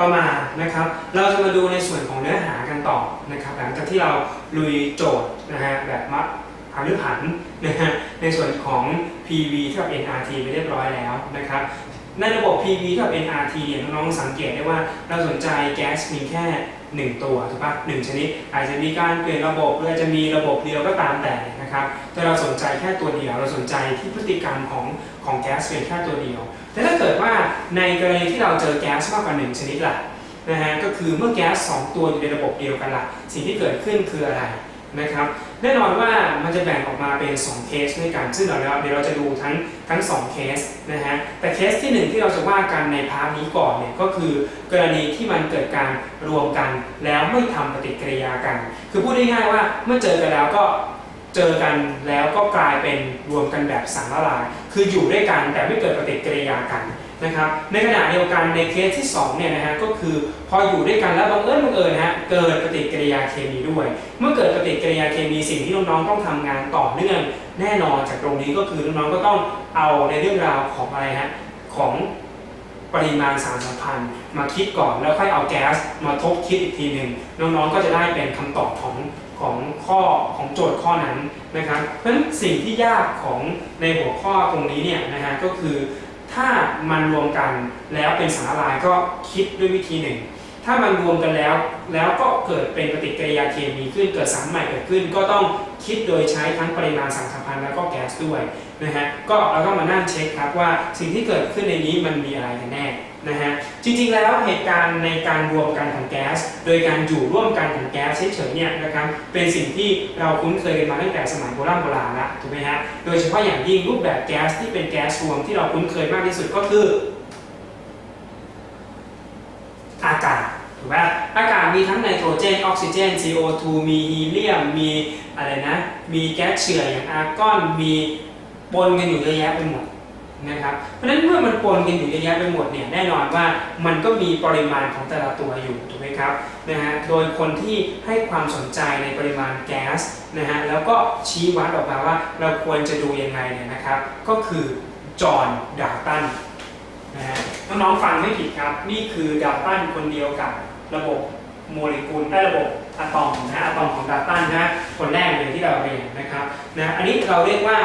ต่อมานะครับ เราจะมาดูในส่วนของเนื้อหากันต่อนะครับ หลังจากที่เราลุยโจทย์นะฮะแบบมัดหาหรือผันนะฮะในส่วนของ PV เท่ากับ NRT ไปเรียบร้อยแล้วนะครับในระบบ PV เท่ากับ NRT เนี่ยน้องๆสังเกตได้ว่าเราสนใจแก๊สมีแค่ 1 ตัวถูกปะหนึ่งชนิด อาจจะมีการเปลี่ยนระบบหรืออาจจะมีระบบเดียวก็ตามแต่ นะครับ แต่เราสนใจแค่ตัวเดียว เราสนใจที่พฤติกรรมของของแก๊สเพียงแค่ตัวเดียว แต่ถ้าเกิดว่าในกรณีที่เราเจอแก๊สมากกว่า1ชนิดล่ะนะฮะก็คือเมื่อแก๊ส2ตัวอยู่ในระบบเดียวกันล่ะสิ่งที่เกิดขึ้นคืออะไรนะครับแน่นอนว่ามันจะแบ่งออกมาเป็น 2 เคสด้วยกัน ซึ่งเดี๋ยวเราเดี๋ยวเราจะดูทั้งทั้ง 2 เคสนะฮะแต่เคสที่ 1 ที่เราจะว่ากันในพาร์ทนี้ก่อนเนี่ยก็คือกรณีที่มันเกิดการรวมกัน แล้วไม่ทำปฏิกิริยากัน คือพูดง่ายๆว่าเมื่อเจอกันแล้วก็ เจอกันแล้วก็กลายเป็นรวมกันแบบสังละลายคืออยู่ด้วยกันแต่ไม่เกิดปฏิกิริยากันนะครับ ในขณะเดียวกันในเคสที่2เนี่ยนะฮะก็คือพออยู่ด้วยกันแล้วบังเอิญบังเอิญฮะเกิดปฏิกิริยาเคมีด้วย เมื่อเกิดปฏิกิริยาเคมีสิ่งที่น้องๆต้องทำงานต่อเนื่องแน่นอนจากตรงนี้ก็คือน้องๆก็ต้องเอาในเรื่องราวของอะไรฮะของปริมาณสารสัมพันธ์ มาคิดก่อนแล้วค่อยเอาแก๊สมาทบคิดอีกทีหนึ่งน้องๆก็จะได้เป็นคำตอบของ ของข้อของโจทย์ข้อนั้นนะครับเพราะฉะนั้นสิ่งที่ยากของในหัวข้อตรงนี้เนี่ยนะฮะก็คือถ้ามันรวมกันแล้วเป็นสารลายก็คิดด้วยวิธีหนึ่ง ถ้ามันรวมกันแล้ว แล้วก็เกิดเป็นปฏิกิริยาเคมีขึ้นเกิดสารใหม่เกิดขึ้น ก็ต้องคิดโดยใช้ทั้งปริมาณสารสัมพันธ์แล้วก็แก๊สด้วยนะฮะก็เราก็มานั่งเช็คครับว่าสิ่งที่เกิดขึ้นในนี้มันมีอะไรกันแน่ นะฮะจริงๆแล้วเหตุการณ์ในการรวมกันของแก๊ส โดยการอยู่ร่วมกันของแก๊สเฉยๆเนี่ยนะครับเป็นสิ่งที่เราคุ้นเคยกันมาตั้งแต่สมัยโบราณโบราณละถูกไหมฮะโดยเฉพาะอย่างยิ่งรูปแบบแก๊สที่เป็นแก๊สรวมที่เราคุ้นเคยมากที่สุดก็คือ อากาศถูกไหมอากาศมีทั้งไนโตรเจนออกซิเจน CO2 มีฮีเลียมมีอะไรนะมีแก๊สเฉื่อยอย่างอาร์กอนมีปนกันอยู่เยอะแยะไปหมด นะครับ เพราะฉะนั้นเมื่อมันปนกันอยู่เยอะแยะไปหมดเนี่ยแน่นอนว่ามันก็มีปริมาณของแต่ละตัวอยู่ถูกไหมครับนะฮะโดยคนที่ให้ความสนใจในปริมาณแก๊สนะฮะแล้วก็ชี้วัดออกมาว่าเราควรจะดูยังไงเนี่ยนะครับ ก็คือจอห์นดาตันนะฮะน้องๆฟังไม่ผิดครับนี่คือดาตันคนเดียวกับระบบโมเลกุลได้ระบบอะตอมนะอะตอมของดาตันนะคนแรกเลยที่เราเรียนนะครับนะอันนี้เราเรียกว่า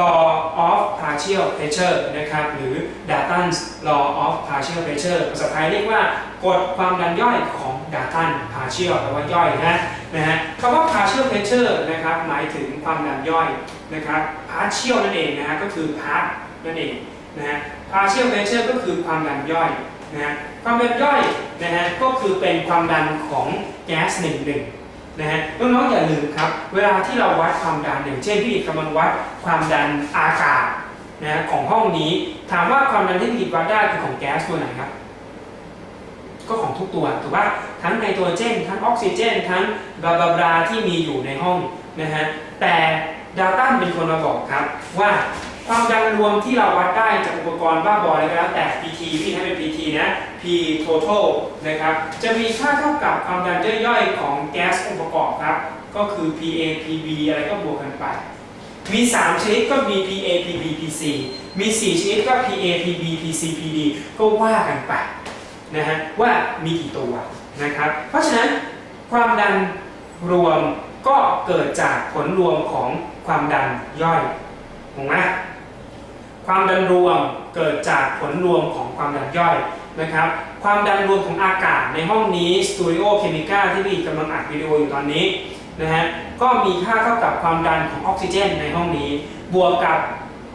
law of partial pressure นะครับหรือ Dalton's law of partial pressure ภาษาไทยเรียกว่ากฎความดันย่อยของดาตัน partial แปลว่าย่อยนะนะฮะคำว่า partial pressure นะครับหมายถึงความดันย่อยนะครับ partial นั่นเองนะฮะก็คือ part นั่นเองนะฮะ partial pressure ก็คือความดันย่อยนะฮะความดันย่อยนะฮะก็คือเป็นความดันของแก๊สหนึ่งหนึ่ง นะฮะน้องๆอย่าลืมครับ เวลาที่เราวัดความดันอย่างเช่นพี่อิกำลังวัดความดันอากาศนะฮะของห้องนี้ ถามว่าความดันที่พี่อิฐวัดได้คือของแก๊สตัวไหนครับ ก็ของทุกตัวถูกป่ะทั้งไนโตรเจน ทั้งออกซิเจน ทั้งบลาบลาบลาที่มีอยู่ในห้องนะฮะแต่ดาตันเป็นคนมาบอกครับว่า ความดันรวมที่เราวัดได้จากอุปกรณ์บ้าบออะไรก็แล้วแต่ PT พี่ให้เป็น PT นะ P total นะครับจะมีค่าเท่ากับความดันย่อยๆ ของแก๊สองค์ประกอบครับ ก็คือ PA PB อะไรก็บวกกันไป มี 3 ชนิดก็มี PA PB PC มี 4 ชนิดก็ PA PB PC PD ก็ว่ากันไปนะฮะว่ามีกี่ตัวนะครับ เพราะฉะนั้นความดันรวมก็เกิดจากผลรวมของความดันย่อยถูกไหม ความดันรวมเกิดจากผลรวมของความดันย่อยนะครับ ความดันรวมของอากาศในห้องนี้สตูดิโอเคมี a ที่พี่กำลังอัดวิดีโออยู่ตอนนี้นะฮะก็มีค่าเท่ากับความดันของออกซิเจนในห้องนี้ บวกกับ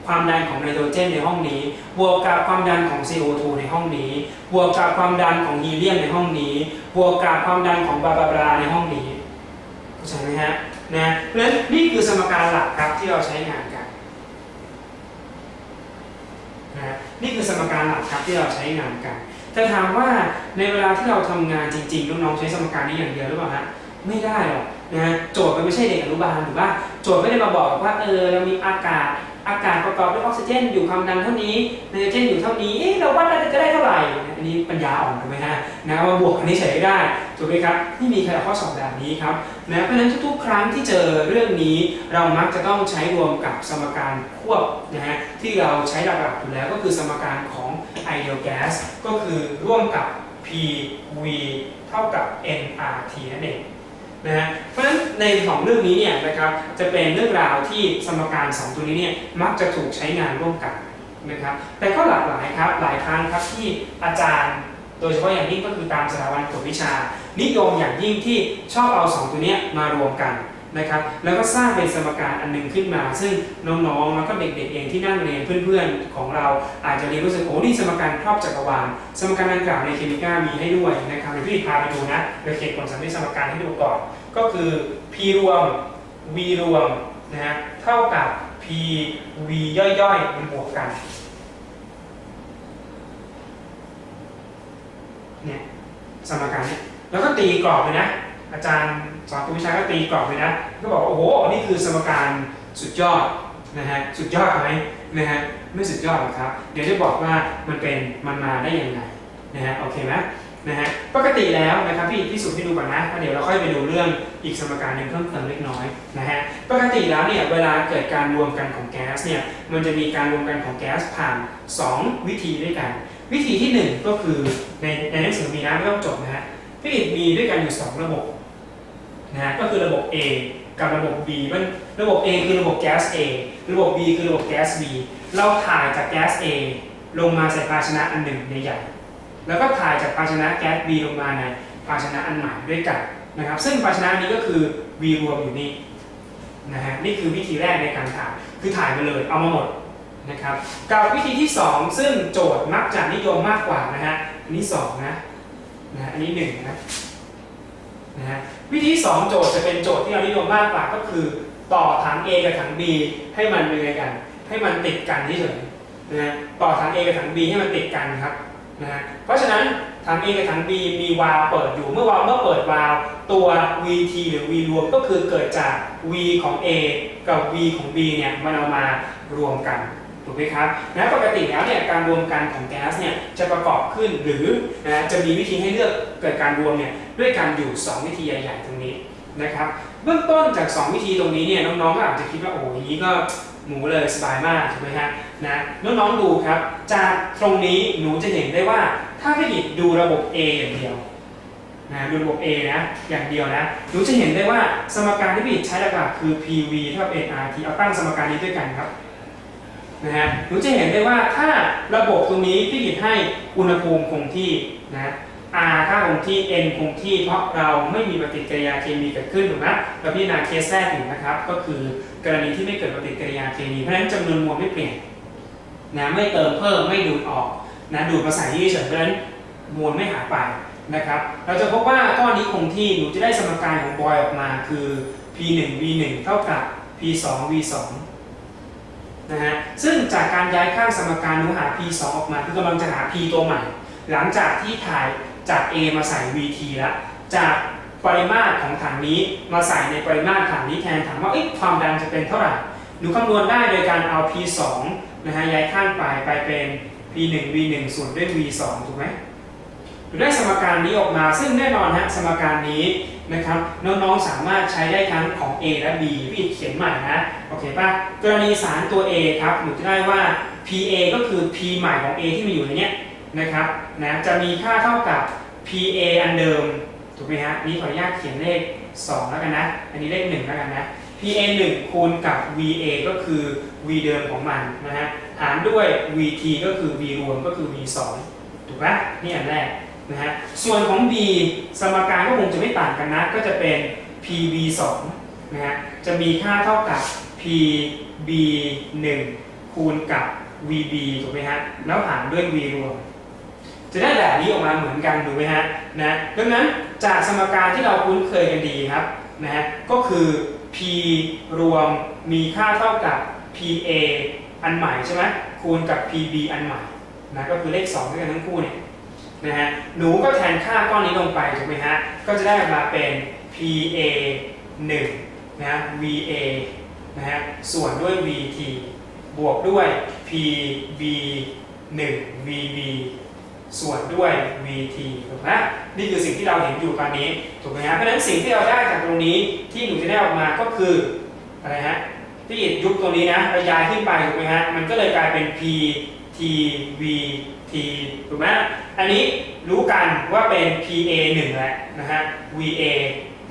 ความดันของไนโตรเจนในห้องนี้ บวกกับความดันของ CO2 ในห้องนี้ บวกกับความดันของฮีเลียมในห้องนี้ บวกกับความดันของบาบาบลาในห้องนี้เข้าใจไหมฮะนะเพราะฉะนั้นนี่คือสมการหลักครับที่เราใช้งานกั นี่คือสมการหลักครับที่เราใช้งานกันแต่ถามว่าในเวลาที่เราทำงานจริงๆน้องๆใช้สมการนี้อย่างเดียวหรือเปล่าฮะไม่ได้หรอกนะโจทย์มันไม่ใช่เด็กอนุบาลถูกป่ะโจทย์ไม่ได้มาบอกว่าเออเรามีอากาศอากาศประกอบด้วยออกซิเจนอยู่ความดันเท่านี้ไนโตรเจนอยู่เท่านี้เอ๊ะเราวัดได้จะได้เท่าไหร่อันนี้ปัญญาอ่อนถูกไหมฮะนะว่าบวกอันนี้เฉยได้ ถูกไหมครับที่มีคาข้อสอบแบบนี้ครับนะเพราะฉะนั้นทุกๆ ครั้งที่เจอเรื่องนี้ เรามักจะต้องใช้รวมกับสมการควบนะฮะที่เราใช้หลักๆอยู่แล้วก็คือสมการของ ideal gas ก็คือร่วมกับ P V เท่ากับ nRT นั่นเองนะฮะเพราะฉะนั้นในสองเรื่องนี้เนี่ยนะครับจะเป็นเรื่องราวที่สมการสองตัวนี้เนี่ยมักจะถูกใช้งานร่วมกันนะครับแต่ก็หลากหลายครับหลายครั้งครับที่อาจารย์ โดยเฉพาะอย่างยิ่งก็คือตามสถาบันกวดวิชา นิยมอย่างยิ่งที่ชอบเอาสองตัวนี้มารวมกันนะครับแล้วก็สร้างเป็นสมการอันหนึงขึ้นมา ซึ่งน้องๆแล้วก็เด็กๆเองที่นั่งเรียนเพื่อนๆของเราอาจจะเรียนรู้สึกโอ้นี่สมการครอบจักรวาลสมการดังกล่าวในเคมีก้ามีให้ด้วยนะครับเดี๋ยวพี่พาไปดูนะเดี๋ยวเขียนผลสมมติสมการให้ดูก่อนก็คือ p รวม v รวมนะฮะเท่ากับ p v ย่อยๆมันบวกกัน เนี่ยสมการเนี่ยแล้วก็ตีกรอบเลยนะ อาจารย์สอนตัววิชาก็ตีกรอบเลยนะ ก็บอกว่าโอ้โหนี่คือสมการสุดยอดนะฮะสุดยอดไหมนะฮะไม่สุดยอดหรอกครับ เดี๋ยวจะบอกว่ามันเป็นมันมาได้ยังไงนะฮะโอเคไหมนะฮะปกติแล้วนะครับพี่พิสูจน์ให้ดูก่อนนะเดี๋ยวเราค่อยไปดูเรื่องอีกสมการหนึ่งเพิ่มเติมเล็กน้อยนะฮะปกติแล้วเนี่ยเวลาเกิดการรวมกันของแก๊สเนี่ยมันจะมีการรวมกันของแก๊สผ่าน 2 วิธีด้วยกัน วิธีที่1ก็คือในในหนังสือมีนะไม่ต้องจบนะฮะพี่มีด้วยกันอยู่ 2 ระบบนะฮะก็คือระบบ A กับระบบ B มันระบบ A คือระบบแก๊ส A ระบบ B คือระบบแก๊ส B เราถ่ายจากแก๊ส A ลงมาใส่ภาชนะอันหนึ่งใหญ่ๆแล้วก็ถ่ายจากภาชนะแก๊ส B ลงมาในภาชนะอันใหม่ด้วยกันนะครับ ซึ่งภาชนะนี้ก็คือ V รวมอยู่นี่นะฮะนี่คือวิธีแรกในการถ่ายคือถ่ายมาเลยเอามาหมด นะครับกับวิธีที่ 2 ซึ่งโจทย์มักจะนิยมมากกว่านะฮะอันนี้2นะนะฮะอันนี้หนึ่งนะนะฮะวิธีสองโจทย์จะเป็นโจทย์ที่เรานิยมมากกว่าก็คือ ต่อถัง A กับถัง B ให้มันเป็นไงกัน ให้มันติดกันเฉยๆนะฮะต่อถัง A กับถัง B ให้มันติดกันครับนะฮะเพราะฉะนั้นถัง A กับถัง B มีวาล์วเปิดอยู่เมื่อวาล์วเมื่อเปิดวาล์วตัว VT หรือ V รวมก็คือเกิดจาก V ของ A กับ V ของ B เนี่ยมันเอามารวมกัน ถูกไหมครับนะปกติแล้วเนี่ยการรวมกันของแก๊สเนี่ยจะประกอบขึ้นหรือนะจะมีวิธีให้เลือกเกิดการรวมเนี่ยด้วยการอยู่ 2 วิธีใหญ่ๆตรงนี้นะครับเบื้องต้นจาก 2 วิธีตรงนี้เนี่ยน้องๆก็อาจจะคิดว่าโอ้โหอย่างนี้ก็หมูเลยสบายมากถูกไหมฮะนะน้องๆดูครับ จากตรงนี้หนูจะเห็นได้ว่าถ้าพี่หยิบดูระบบ A อย่างเดียวนะดูระบบ A นะอย่างเดียวนะหนูจะเห็นได้ว่าสมการที่พี่หยิบใช้หลักๆคือ PV เท่ากับ nRT เอาตั้งสมการนี้ด้วยกันครับ นะฮะหนูจะเห็นได้ว่าถ้าระบบตรงนี้พี่กิจให้อุณหภูมิคงที่นะ R ค่าคงที่ N คงที่ เพราะเราไม่มีปฏิกิริยาเคมีเกิดขึ้นถูกไหมเราพิจารณาเคสแรกอยู่นะครับ ก็คือกรณีที่ไม่เกิดปฏิกิริยาเคมี เพราะฉะนั้นจำนวนมวลไม่เปลี่ยนนะไม่เติมเพิ่มไม่ดูดออกนะดูดมาใส่ที่เฉยเพราะฉะนั้นมวลไม่หายไปนะครับ เราจะพบว่าก้อนนี้คงที่หนูจะได้สมการของบอยออกมาคือ P1 V1 เท่ากับ P2 V2 นะฮะซึ่งจากการย้ายข้างสมการหนูหา p2 ออกมาคือกำลังจะหา p ตัวใหม่ หลังจากที่ถ่ายจาก a มาใส่ vt แล้วจากปริมาตรของถังนี้มาใส่ในปริมาตรถังนี้แทนถามว่าอความดันจะเป็นเท่าไหร่หนูคำนวณได้โดยการเอา p2 นะฮะย้ายข้างไปไปเป็น p1 v1 ส่วนด้วย v2 ถูกไหมหนูได้สมการนี้ออกมาซึ่งแน่นอนฮะสมการนี้ นะครับ น้องๆสามารถใช้ได้ทั้งของ A และ B พี่เขียนใหม่นะ โอเคป่ะ กรณีสารตัว A ครับหนูจะได้ว่า PA ก็คือ P ใหม่ของ A ที่มาอยู่ในเนี้ยนะครับนะจะมีค่าเท่ากับ PA อันเดิม ถูกไหมฮะ นี้ขออนุญาตเขียนเลข 2 แล้วกันนะ อันนี้เลข 1 แล้วกันนะ PA 1คูณกับ VA ก็คือ V เดิมของมันนะฮะ หารด้วย VT ก็คือ V รวมก็คือ V 2ถูกไหมนี่อันแรก นะฮะส่วนของ B สมการก็คงจะไม่ต่างกันนะ ก็จะเป็น PV 2นะฮะจะมีค่าเท่ากับ PB 1คูณกับ VB ถูกไหมฮะแล้วหารด้วย V รวม จะได้แบบนี้ออกมาเหมือนกันถูกไหมฮะนะดังนั้นจากสมการที่เราคุ้นเคยกันดีครับนะฮะก็คือ P รวมมีค่าเท่ากับ PA อันใหม่ใช่ไหมคูณกับ PB อันใหม่นะก็คือเลข2ด้วยกันทั้งคู่เนี่ย นะฮะหนูก็แทนค่าก้อนนี้ลงไปถูกไหมฮะก็จะได้มาเป็น PA 1นะฮะ VA นะฮะส่วนด้วย VT บวกด้วย PB 1 VB ส่วนด้วย VT ถูกไหมนี่คือสิ่งที่เราเห็นอยู่ตอนนี้ถูกไหมฮะเพราะฉะนั้นสิ่งที่เราได้จากตรงนี้ที่หนูจะได้ออกมาก็คืออะไรฮะที่ยุบตรงนี้นะระยายขึ้นไปถูกไหมฮะมันก็เลยกลายเป็น P T V T ถูกไหมอันนี้รู้กันว่าเป็น P A 1แหละนะฮะ V A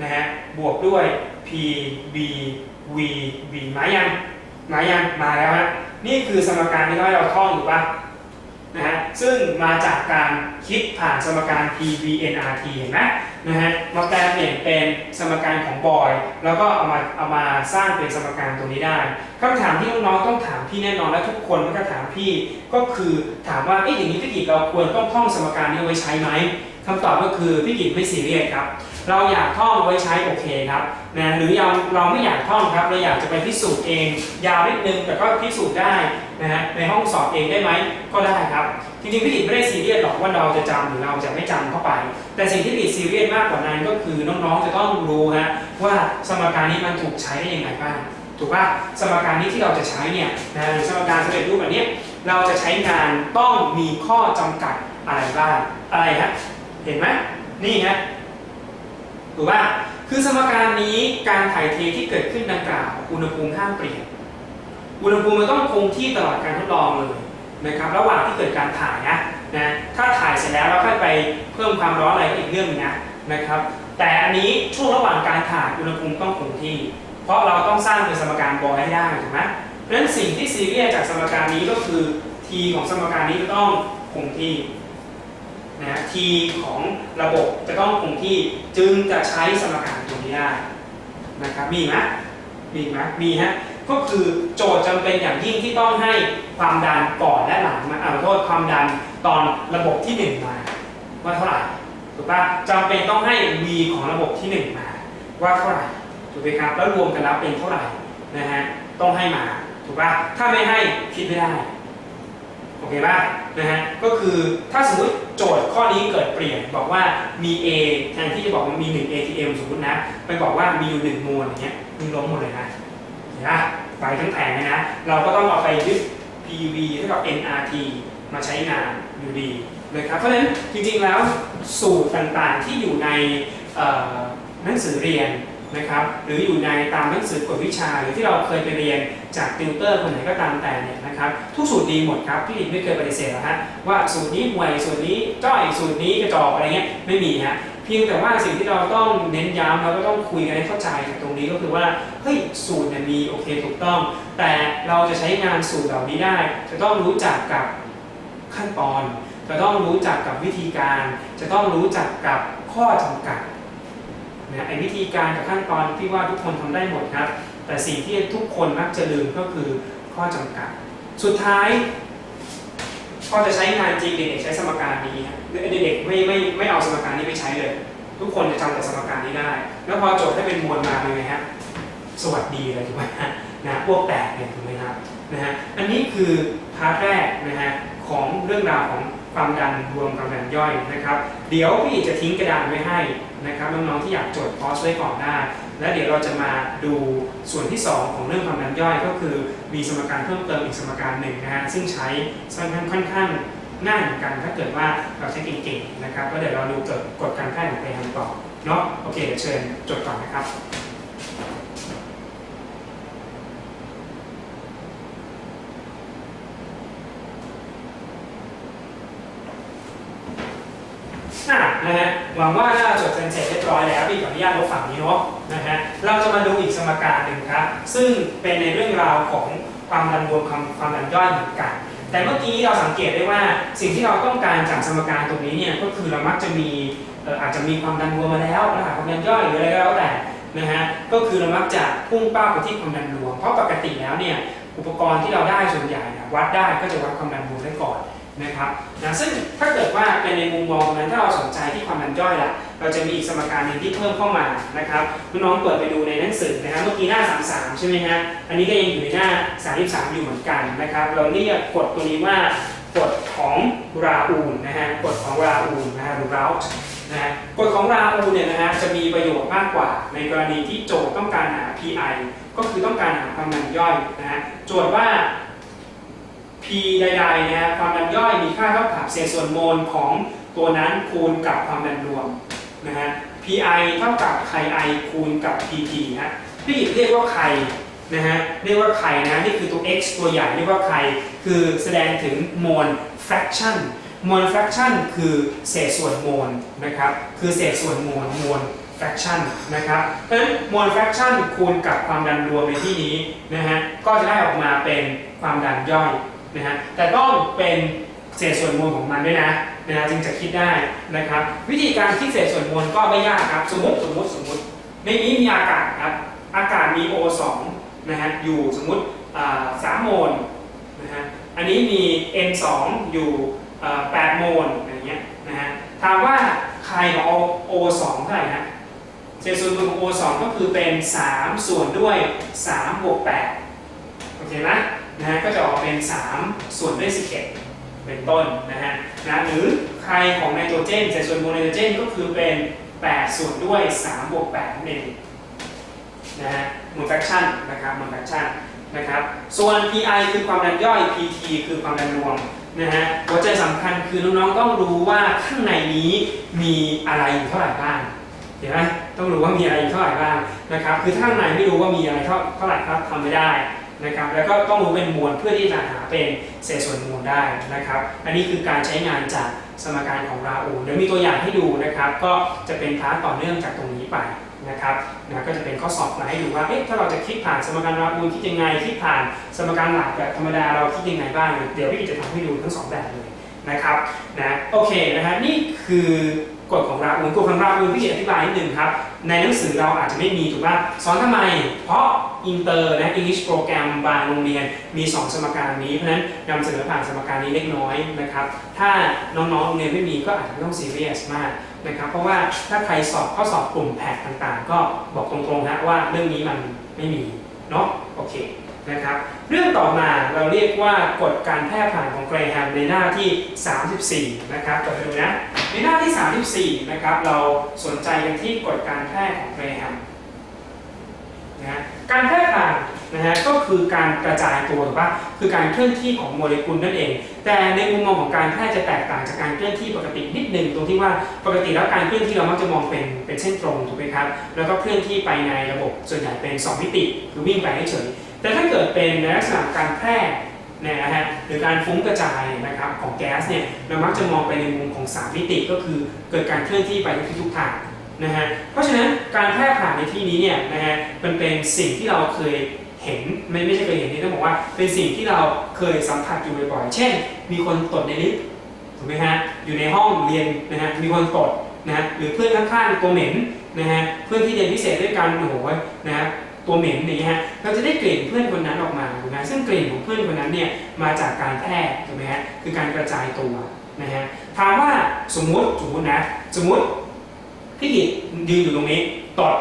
นะฮะบวกด้วย P B V B มายังมายังมาแล้วฮะนี่คือสมการที่เขาให้เราท่องอยู่ปะนะฮะซึ่งมาจากการคิดผ่านสมการ P V N R T เห็นไหม นะฮะมาแปลเปลี่ยนเป็นสมการของบอย แล้วก็เอามาเอามาสร้างเป็นสมการตัวนี้ได้คำถามที่น้องๆต้องถามพี่แน่นอนและทุกคนก็ถามพี่ก็คือถามว่าเอ๊ะอย่างนี้พี่กิจเราควรต้องท่องสมการนี้ไว้ใช้ไหม คำตอบก็คือพี่กิจไม่ซีเรียสครับ เราอยากท่องไว้ใช้โอเคครับนะหรือเราเราไม่อยากท่องครับเราอยากจะไปพิสูจน์เอง ยาวนิดนึงแต่ก็พิสูจน์ได้นะฮะในห้องสอบเองได้ไหมก็ได้ครับ จริงๆพี่กิจไม่ได้ซีเรียสหรอกว่าเราจะจำหรือเราจะไม่จำเข้าไป แต่สิ่งที่พี่กิจซีเรียสมากกว่านั้นก็คือน้องๆจะต้องรู้ฮะว่าสมการนี้มันถูกใช้ได้ยังไงบ้างถูกป่ะสมการนี้ที่เราจะใช้เนี่ยนะหรือสมการสำเร็จรูปแบบนี้เราจะใช้งานต้องมีข้อจำกัดอะไรบ้างอะไรฮะ เห็นไหมนี่ฮะถูกป่ะคือสมการนี้การถ่ายเทที่เกิดขึ้นดังกล่าวอุณหภูมิห้ามเปลี่ยน อุณหภูมิมันต้องคงที่ตลอดการทดลองเลยนะครับระหว่างที่เกิดการถ่ายนะนะถ้าถ่ายเสร็จแล้วเราค่อยไปเพิ่มความร้อนอะไรอีกเรื่องนึงนะนะครับ แต่อันนี้ช่วงระหว่างการถ่ายอุณหภูมิต้องคงที่ เพราะเราต้องสร้างเป็นสมการบอยให้ได้ถูกไหมเพราะฉะนั้นสิ่งที่ซีเรียสจากสมการนี้ก็คือ t ของสมการนี้จะต้องคงที่ นะ t ของระบบจะต้องคงที่จึงจะใช้สมการตัวนี้ได้นะครับมีไหมมีไหมมีฮะก็คือโจทย์จำเป็นอย่างยิ่งที่ต้องให้ความดันก่อนและหลังมาอ่าโทษความดันตอนระบบที่หนึ่งมาว่าเท่าไหร่ถูกปะจำเป็นต้องให้ v ของระบบที่หนึ่งมา ว่าเท่าไหร่ถูกไหมครับแล้วรวมกันแล้วเป็นเท่าไหร่นะฮะต้องให้มาถูกปะถ้าไม่ให้คิดไม่ได้ เคป่ะนะฮะก็คือถ้าสมมติโจทย์ข้อนี้เกิดเปลี่ยนบอกว่ามี A แทนที่จะบอกว่ามี 1 ATM สมมตินะ ไปบอกว่ามีอยู่1โมลอย่างเงี้ยมึงล้มหมดเลยนะเห็นปะไปทั้งแผงเลยนะ เราก็ต้องเอาไปยึด PV เท่ากับ NRT มาใช้งานอยู่ดีนะครับเพราะฉะนั้นจริงๆแล้วสูตรต่างๆที่อยู่ในหนังสือเรียน นะครับหรืออยู่ในตามหนังสือกฎวิชาหรือที่เราเคยไปเรียนจากติวเตอร์คนไหนก็ตามแต่เนี่ยนะครับทุกสูตรดีหมดครับพี่ไม่เคยปฏิเสธหรอกฮะว่าสูตรนี้ห่วยสูตรนี้จ้อยสูตรนี้กระจอกอะไรเงี้ยไม่มีฮะเพียงแต่ว่าสิ่งที่เราต้องเน้นย้ำแล้วก็ต้องคุยกันให้เข้าใจตรงนี้ก็คือว่าเฮ้ยสูตรเนี่ยมีโอเคถูกต้อง แต่เราจะใช้งานสูตรเหล่านี้ได้ จะต้องรู้จักกับขั้นตอน จะต้องรู้จักกับวิธีการ จะต้องรู้จักกับข้อจำกัด นะไอ้วิธีการกับขั้นตอนที่ว่าทุกคนทำได้หมดครับ แต่สิ่งที่ทุกคนมักจะลืมก็คือข้อจำกัด สุดท้ายพอจะใช้งานจริงเด็กๆใช้สมการนี้เด็กๆไม่ไม่ไม่เอาสมการนี้ไปใช้เลย ทุกคนจะจำแต่สมการนี้ได้ แล้วพอโจทย์ให้เป็นมวลมาเป็นไงฮะสวัสดีเลยถูกไหมฮะนะพวกแตกเนี่ยถูกไหมครับนะฮะอันนี้คือพาร์ทแรกนะฮะของเรื่องราวของ ความดันรวมความดันย่อยนะครับ เดี๋ยวพี่จะทิ้งกระดานไว้ให้นะครับน้องๆที่อยากจดพอร์สไว้ก่อนได้ แล้วเดี๋ยวเราจะมาดูส่วนที่ 2 ของเรื่องความดันย่อยก็คือมีสมการเพิ่มเติมอีกสมการหนึ่งนะฮะซึ่งใช้ค่อนข้างค่อนข้างง่ายเหมือนกันถ้าเกิดว่าเราใช้เก่งๆนะครับก็เดี๋ยวเราดูเกิดกฎการแพทย์ของไปทำต่อเนาะโอเคเชิญจดก่อนนะครับ อะนะฮะหวังว่าถ้าเราจดกันเสร็จเรียบร้อยแล้วพี่ขออนุญาตลบฝั่งนี้เนาะนะฮะเราจะมาดูอีกสมการหนึ่งครับซึ่งเป็นในเรื่องราวของความดันรวมความความดันย่อยเหมือนกัน แต่เมื่อกี้เราสังเกตได้ว่าสิ่งที่เราต้องการจากสมการตรงนี้เนี่ยก็คือเรามักจะมีอาจจะมีความดันรวมมาแล้วนะครับความดันย่อยหรืออะไรก็แล้วแต่นะฮะก็คือเรามักจะพุ่งเป้าไปที่ความดันรวม เพราะปกติแล้วเนี่ยอุปกรณ์ที่เราได้ส่วนใหญ่นะวัดได้ก็จะวัดความดันรวมได้ก่อน นะครับนะซึ่งถ้าเกิดว่าเป็นในมุมมองนั้นถ้าเราสนใจที่ความดันย่อยละเราจะมีอีกสมการหนึ่งที่เพิ่มเข้ามานะครับน้องเปิดไปดูในหนังสือนะครับเมื่อกี้หน้า 33 ใช่ไหมฮะอันนี้ก็ยังอยู่ในหน้า 33 อยู่เหมือนกันนะครับ เราเรียกกฎตัวนี้ว่ากฎของราอูลนะฮะกฎของราอูลนะฮะหรือ rout นะฮะกฎของราอูลเนี่ยนะฮะจะมีประโยชน์มากกว่า ในกรณีที่โจทย์ต้องการหา pi ก็คือต้องการหาความดันย่อยนะฮะโจทย์ว่า P ใดๆนะความดันย่อยมีค่าเท่ากับเศษส่วนโมลของตัวนั้นคูณกับความดันรวมนะฮะ Pi เท่ากับไค i คูณกับ Pt ฮะพี่หยิบเรียกว่าไคนะฮะเรียกว่าไข่นะนี่คือตัว x ตัวใหญ่เรียกว่าไข่คือแสดงถึงโมล fraction โมล fraction คือเศษส่วนโมลนะครับคือเศษส่วนโมลโมล fraction นะครับเพราะฉะนั้นโมล fraction คูณกับความดันรวมในที่นี้นะฮะก็จะได้ออกมาเป็นความดันย่อย นะฮะแต่ต้องเป็นเศษส่วนมวลของมันด้วยนะนะฮะจึงจะคิดได้นะครับ วิธีการคิดเศษส่วนมวลก็ไม่ยากครับ สมมติสมมติสมมติในนี้มีอากาศครับอากาศมี O2 นะฮะอยู่สมมติอ่า3โมลนะฮะอันนี้มี N2 อยู่อ่า8โมลอย่างเงี้ยนะฮะถามว่าใครของ O2 เท่าไหร่นะเศษส่วนมวลของ O2 ก็คือเป็น 3 ส่วนด้วย3บวก8โอเคไหม นะฮะก็จะออกเป็น 3 ส่วนด้วย 11 เป็นต้นนะฮะนะหรือใครของไนโตรเจนเศษส่วนโมไนโตรเจนก็คือเป็น 8 ส่วนด้วย3บวก8นั่นเองนะฮะมูลแฟคชั่นนะครับมูลแฟคชั่นนะครับส่วน PI คือความดันย่อย PT คือความดันรวมนะฮะหัวใจสำคัญคือน้องๆต้องรู้ว่าข้างในนี้มีอะไรอยู่เท่าไหร่บ้างเห็นไหมต้องรู้ว่ามีอะไรอยู่เท่าไหร่บ้างนะครับคือถ้าข้างในไม่รู้ว่ามีอะไรเท่าเท่าไหร่ครับทำไม่ได้ นะครับแล้วก็ต้องรู้เป็นมวลเพื่อที่จะหาเป็นเศษส่วนมวลได้นะครับอันนี้คือการใช้งานจากสมการของราอูเดี๋ยวมีตัวอย่างให้ดูนะครับก็จะเป็นพาร์ทต่อเนื่องจากตรงนี้ไปนะครับนะก็จะเป็นข้อสอบมาให้ดูว่าเอ๊ะถ้าเราจะคิดผ่านสมการราอูคิดยังไงคิดผ่านสมการหลักแบบธรรมดาเราคิดยังไงบ้างเดี๋ยวพี่จะทำให้ดูทั้งสองแบบเลยนะครับนะโอเคนะฮะนี่คือ กฎของราอูลกฎของราอูลพี่อธิบายนิดนึงครับ ในหนังสือเราอาจจะไม่มีถูกป่ะสอนทำไม เพราะอินเตอร์นะ English โปรแกรมบางโรงเรียนมี 2 สมการนี้ เพราะฉะนั้นนำเสนอผ่านสมการนี้เล็กน้อยนะครับ ถ้าน้องๆโรงเรียนไม่มีก็อาจจะไม่ต้องซีเรียสมากนะครับเพราะว่าถ้าใครสอบข้อสอบกลุ่มแพทต่างๆ ก็บอกตรงๆฮะว่าเรื่องนี้มันไม่มีเนาะโอเคนะครับเรื่องต่อมาเราเรียกว่ากฎการแพร่ผ่านของเกรแฮมในหน้าที่ 34 นะครับกดไปดูนะ ในหน้าที่ 34 นะครับ เราสนใจกันที่กฎการแพร่ของเกรแฮมนะการแพร่ผ่านนะฮะก็คือการกระจายตัวถูกปะคือการเคลื่อนที่ของโมเลกุลนั่นเอง แต่ในมุมมองของการแพร่จะแตกต่างจากการเคลื่อนที่ปกตินิดหนึ่งตรงที่ว่าปกติแล้วการเคลื่อนที่เรามักจะมองเป็นเป็นเส้นตรงถูกไหมครับแล้วก็เคลื่อนที่ไปในระบบส่วนใหญ่เป็น 2 มิติคือวิ่งไปเฉยแต่ถ้าเกิดเป็นในลักษณะการแพร่ เนี่ยนะฮะหรือการฟุ้งกระจายนะครับของแก๊สเนี่ยเรามักจะมองไปในมุมของ 3 มิติก็คือเกิดการเคลื่อนที่ไปทุกทางนะฮะเพราะฉะนั้นการแพร่ผ่านในที่นี้เนี่ยนะฮะมันเป็นสิ่งที่เราเคยเห็นไม่ไม่ใช่เคยเห็นนี่ต้องบอกว่าเป็นสิ่งที่เราเคยสัมผัสอยู่บ่อยๆ เช่น มีคนตดในลิฟต์ถูกไหมฮะอยู่ในห้องเรียนนะฮะมีคนตดนะฮะหรือเพื่อนข้างๆตัวเหม็นนะฮะเพื่อนที่เรียนพิเศษด้วยกันโอ้โหนะฮะ ตัวเหม็นอย่างเงี้ฮะเราจะได้กลิ่นเพื่อนคนนั้นออกมาถูกไหมซึ่งกลิ่นของเพื่อนคนนั้นเนี่ยมาจากการแพร่ถูกไหมฮะคือการกระจายตัวนะฮะถามว่าสมมติสมมตินะสมมติพี่กิจยืนอยู่ตรงนี้ตอด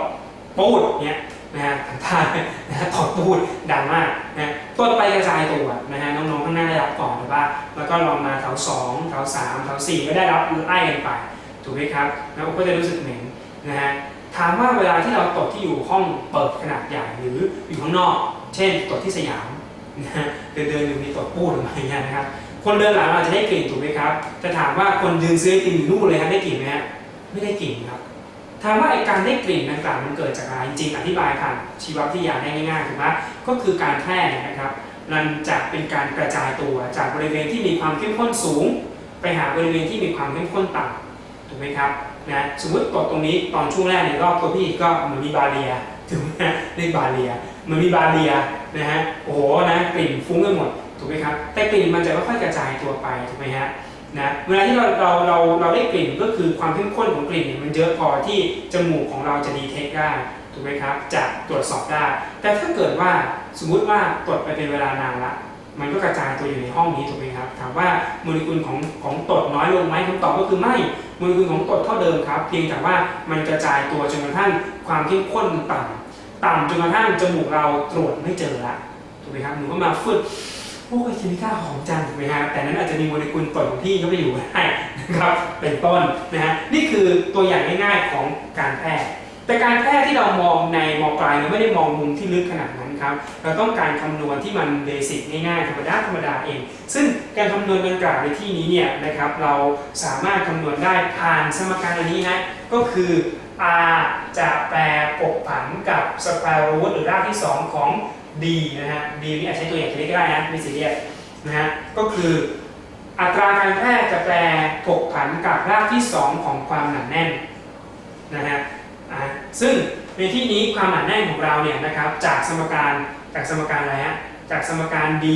ปูดเนี่ยนะฮะทำท่านะฮะตดปูดดังมากนะตดไปกระจายตัวนะฮะน้องๆข้างหน้าได้รับก่อนหรือว่าแล้วก็ลองมาแถวสองแถวสามแถวสี่ก็ได้รับไล่กันไปถูกไหมครับแล้วก็จะรู้สึกเหม็นนะฮะ ถามว่าเวลาที่เราตดที่อยู่ห้องเปิดขนาดใหญ่หรืออยู่ข้างนอก เช่นตดที่สยามนะฮะเดินเดินอยู่มีตดปูดออกมาอย่างเงี้ยนะครับ คนเดินหลังเราจะได้กลิ่นถูกไหมครับจะถามว่าคนยืนซื้อไอติมอยู่นู่นเลยครับได้กลิ่นไหมฮะไม่ได้กลิ่นครับถามว่าไอการได้กลิ่นดังกล่าวมันเกิดจากอะไรจริงๆอธิบายผ่านชีววิทยาได้ง่ายๆถูกไหมก็คือการแพร่นะครับมันจะเป็นการกระจายตัวจากบริเวณที่มีความเข้มข้นสูง ไปหาบริเวณที่มีความเข้มข้นต่ำถูกไหมครับ นะสมมติกดตรงนี้ตอนช่วงแรกในรอบตัวพี่ก็เหมือนมีบาเรียถูกไหมฮะเรียกบาเรียมือนมีบาเรียนะฮะโอ้โหนะกลิ่นฟุ้งไปหมดถูกไหมครับแต่กลิ่นมันจะค่อยๆกระจายตัวไปถูกไหมฮะนะเวลาที่เราเราเราเราได้กลิ่นก็คือความเข้มข้นของกลิ่นเนี่ยมันเยอะพอที่จมูกของเราจะดีเทคได้ถูกไหมครับจะตรวจสอบได้ แต่ถ้าเกิดว่าสมมุติว่าตรวจไปเป็นเวลานานละมันก็กระจายตัวอยู่ในห้องนี้ถูกไหมครับถามว่าโมเลกุลของของตดน้อยลงไหมคำตอบก็คือไม่ ลกุลของตดเท่าเดิมครับ เพียงแต่ว่ามันกระจายตัวจนกระทั่งความเข้มข้นมันต่ำต่ำจนกระทั่งจมูกเราตรวจไม่เจอละถูกไหมครับหนูก็มาฟึดโอ้ยเคมิก้าหอมจังถูกไหมฮะแต่นั้นอาจจะมีโมเลกุลตดของพี่เข้าไปอยู่ก็ได้นะครับเป็นต้นนะฮะนี่คือตัวอย่างง่ายๆของการแพทย์ แต่การแพทย์ที่เรามองในมปลายเราไม่ได้มองมุมที่ลึกขนาดนั้นครับ เราต้องการคำนวณที่มันเบสิกง่ายๆธรรมดาธรรมดาเอง ซึ่งการคำนวณดังกล่าวในที่นี้เนี่ยนะครับเราสามารถคำนวณได้ผ่านสมการอันนี้ฮะก็คือ r จะแปรปกผันกับ square root หรือรากที่ 2 ของ D นะฮะ D นี่อาจใช้ตัวอย่างเล็กก็ได้นะไม่ซีเรียสนะฮะก็คืออัตราการแพร่จะแปรผกผันกับรากที่ 2 ของความหนาแน่นนะฮะ อะซึ่งในที่นี้ความหนาแน่นของเราเนี่ยนะครับจากสมการจากสมการอะไรฮะจากสมการ D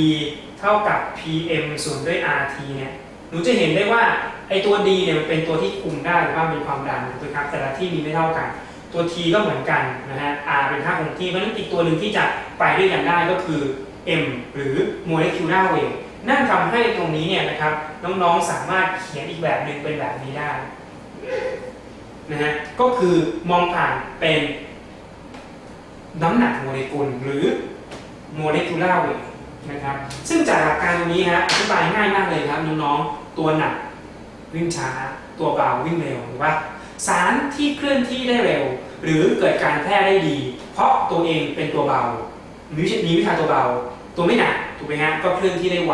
เท่ากับ PM ส่วนด้วย RT เนี่ยหนูจะเห็นได้ว่าไอตัว D เนี่ยมันเป็นตัวที่คุมได้หรือว่าเป็นความดันนะครับแต่ละที่มีไม่เท่ากัน ตัว T ก็เหมือนกันนะฮะ R เป็นค่าคงที่เพราะฉะนั้นอีกตัวหนึ่งที่จะไปด้วยกันได้ก็คือ M หรือ molecular weight นั่นทำให้ตรงนี้เนี่ยนะครับน้องๆสามารถเขียนอีกแบบหนึ่งเป็นแบบนี้ได้ นะฮะก็คือมองผ่านเป็นน้ำหนักโมเลกุลหรือ molecular weight นะครับ ซึ่งจากหลักการตรงนี้ฮะอธิบายง่ายมากเลยครับน้องๆตัวหนักวิ่งช้า ตัวเบาวิ่งเร็วหรือว่าสารที่เคลื่อนที่ได้เร็ว หรือเกิดการแพร่ได้ดี เพราะตัวเองเป็นตัวเบามีมีวิชาตัวเบา ตัวไม่หนักถูกไหมฮะก็เคลื่อนที่ได้ไว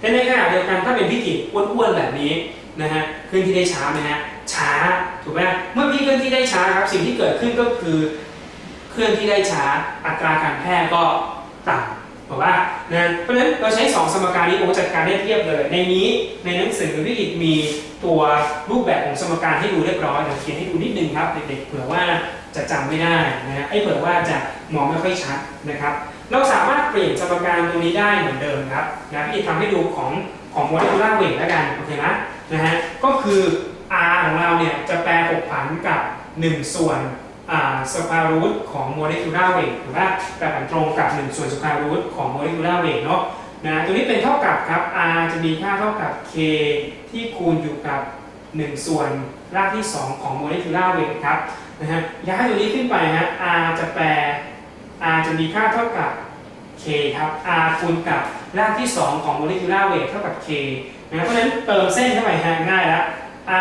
แต่ในขณะเดียวกันถ้าเป็นพิกิจอ้วนๆแบบนี้นะฮะเคลื่อนที่ได้ช้าไหมฮะช้า ถูกไหมเมื่อพี่เคลื่อนที่ได้ช้าครับสิ่งที่เกิดขึ้นก็คือเคลื่อนที่ได้ช้าอัตราการแพร่ก็ต่ำบอกว่านะเพราะฉะนั้นเราใช้ 2 สมการนี้โอ้จัดการได้เทียบเลย ในนี้ในหนังสือพิกิจมีตัวรูปแบบของสมการให้ดูเรียบร้อยเดี๋ยวเขียนให้ดูนิดนึงครับเด็กๆเผื่อว่าจะจำไม่ได้นะฮะไอ้เผื่อว่าจะมองไม่ค่อยชัดนะครับ เราสามารถเปลี่ยนสมการตรงนี้ได้เหมือนเดิมครับนะพี่ทำให้ดูของของ molecular weight แล้วกันโอเคนะนะฮะก็คือ r ของเราเนี่ยจะแปรผกผันกับ 1 ส่วนอ่า square root ของ molecular weight หรือว่าแปรผันตรงกับ 1 ส่วน square root ของ molecular weight เนาะนะตัวนี้เป็นเท่ากับครับ r จะมีค่าเท่ากับ k ที่คูณอยู่กับ 1 ส่วนรากที่ 2 ของ molecular weight ครับนะฮะย้ายตัวนี้ขึ้นไปฮะ r จะแปร r จะมีค่าเท่ากับ k ครับ r คูณกับรากที่ 2 ของ molecular weight เท่ากับ k นะเพราะฉะนั้นเติมเส้นเข้าไปฮะง่ายแล้ว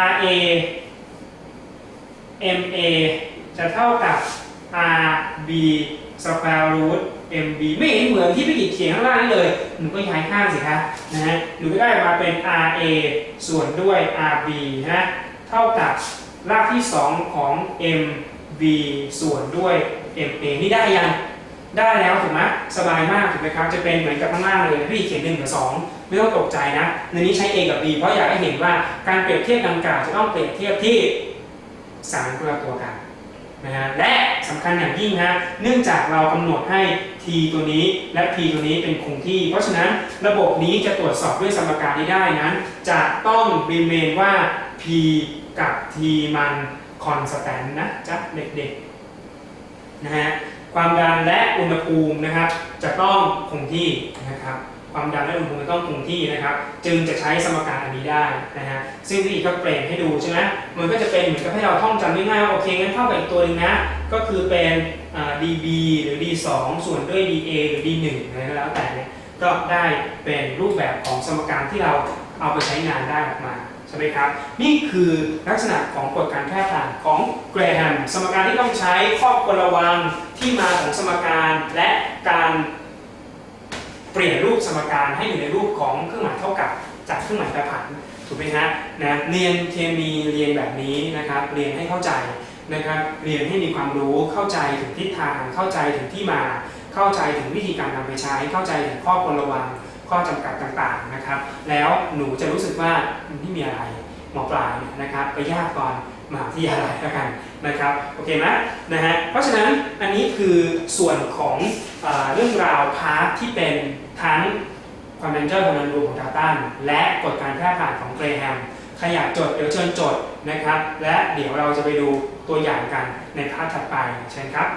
r a m a จะเท่ากับ r b square root m b ไม่เห็นเหมือนที่พี่กิจเขียนข้างล่างนี่เลย หนูก็ย้ายข้างสิคะนะฮะหนูก็ได้มาเป็น r a ส่วนด้วย r b นะเท่ากับรากที่ 2 ของ m b ส่วนด้วย m a นี่ได้ยังได้แล้วถูกไหมสบายมากถูกไหมครับ จะเป็นเหมือนกับข้างล่างเลยพี่เขียนหนึ่งกับสอง ไม่ต้องตกใจนะในนี้ใช้ A กับ B เพราะอยากให้เห็นว่าการเปรียบเทียบดังกล่าวจะต้องเปรียบเทียบที่สารคนละตัวกันนะฮะและสำคัญอย่างยิ่งฮะเนื่องจากเรากำหนดให้ t ตัวนี้และ p ตัวนี้เป็นคงที่ เพราะฉะนั้นระบบนี้จะตรวจสอบด้วยสมการที่ได้นั้น จะต้องรีเมนว่า p กับ t มัน constant นะจ๊ะเด็กๆนะฮะความดันและอุณหภูมินะครับจะต้องคงที่นะครับ ความดันและอุณหภูมิต้องคงที่นะครับ จึงจะใช้สมการอันนี้ได้นะฮะซึ่งพี่ก็เปรมให้ดูใช่ไหมมันก็จะเป็นเหมือนกับให้เราท่องจำง่ายๆว่าโอเคงั้นเท่ากับอีกตัวหนึงนะ ก็คือเป็น dB หรือ d2 ส่วนด้วย dA หรือ d1 อะไรก็แล้วแต่เนี่ยก็ได้เป็นรูปแบบของสมการที่เราเอาไปใช้งานได้ออกมาใช่ไหมครับนี่คือลักษณะของกฎการแพร่ผ่านของเกรแฮมสมการที่ต้องใช้ข้อควรระวังที่มาของสมการและการ เปลี่ยนรูปสมการให้อยู่ในรูปของเครื่องหมายเท่ากับจากเครื่องหมายแปรผันถูกไหมฮะนะเรียนเคมีเรียนแบบนี้นะครับ เรียนให้เข้าใจนะครับ เรียนให้มีความรู้เข้าใจถึงทิศทางเข้าใจถึงที่มา เข้าใจถึงวิธีการนำไปใช้ เข้าใจถึงข้อควรระวังข้อจำกัดต่างๆนะครับ แล้วหนูจะรู้สึกว่ามันไม่มีอะไรหมอปลายนะครับไปยากตอนมหาวิทยาลัยแล้วกันนะครับโอเคไหมนะฮะเพราะฉะนั้นอันนี้คือส่วนของอเรื่องราวพาร์ทที่เป็น ทั้งความเป็นเจ้าของนันรูของดาตันและกฎการแพร่ผ่านของเกรแฮมขยากจดเดี๋ยวเชิญจดนะครับ และเดี๋ยวเราจะไปดูตัวอย่างกันในพาร์ทถัดไปเชิญครับ